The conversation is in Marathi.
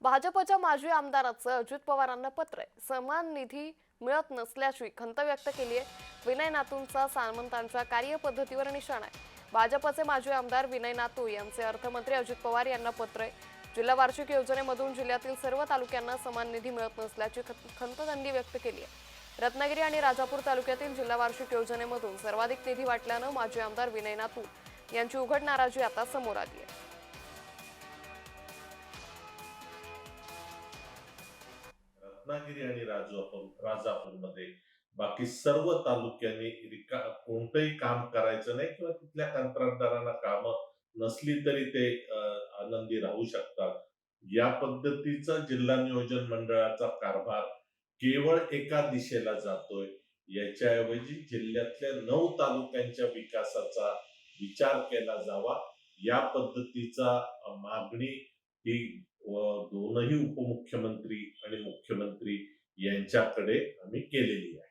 भाजपच्या माजी आमदाराचं अजित पवारांना पत्र आहे. समान निधी मिळत नसल्याची खंत व्यक्त केली आहे. विनय नातूंचा सामंतांच्या कार्यपद्धतीवर निशाण आहे. भाजपचे माजी आमदार विनय नातू यांचे अर्थमंत्री अजित पवार यांना पत्र आहे. जिल्हा वार्षिक योजनेमधून जिल्ह्यातील सर्व तालुक्यांना समान निधी मिळत नसल्याची खत- खंत त्यांनी व्यक्त केली आहे. रत्नागिरी आणि राजापूर तालुक्यातील जिल्हा वार्षिक योजनेमधून सर्वाधिक निधी वाटल्यानं माजी आमदार विनय नातू यांची उघड नाराजी आता समोर आली आहे. रत्नागिरी आणि राजापूर राजापूरमध्ये. बाकी सर्व तालुक्यांनी रिका कोणतंही काम करायचं नाही किंवा तिथल्या कंत्राटदारांना कामं नसली तरी ते आनंदी राहू शकतात. या पद्धतीचा जिल्हा नियोजन मंडळाचा कारभार केवळ एका दिशेला जातोय. याच्याऐवजी जिल्ह्यातल्या नऊ तालुक्यांच्या विकासाचा विचार केला जावा. या पद्धतीचा मागणी ही व दोनही उपमुख्यमंत्री आणि मुख्यमंत्री यांच्याकडे आम्ही केलेली आहे.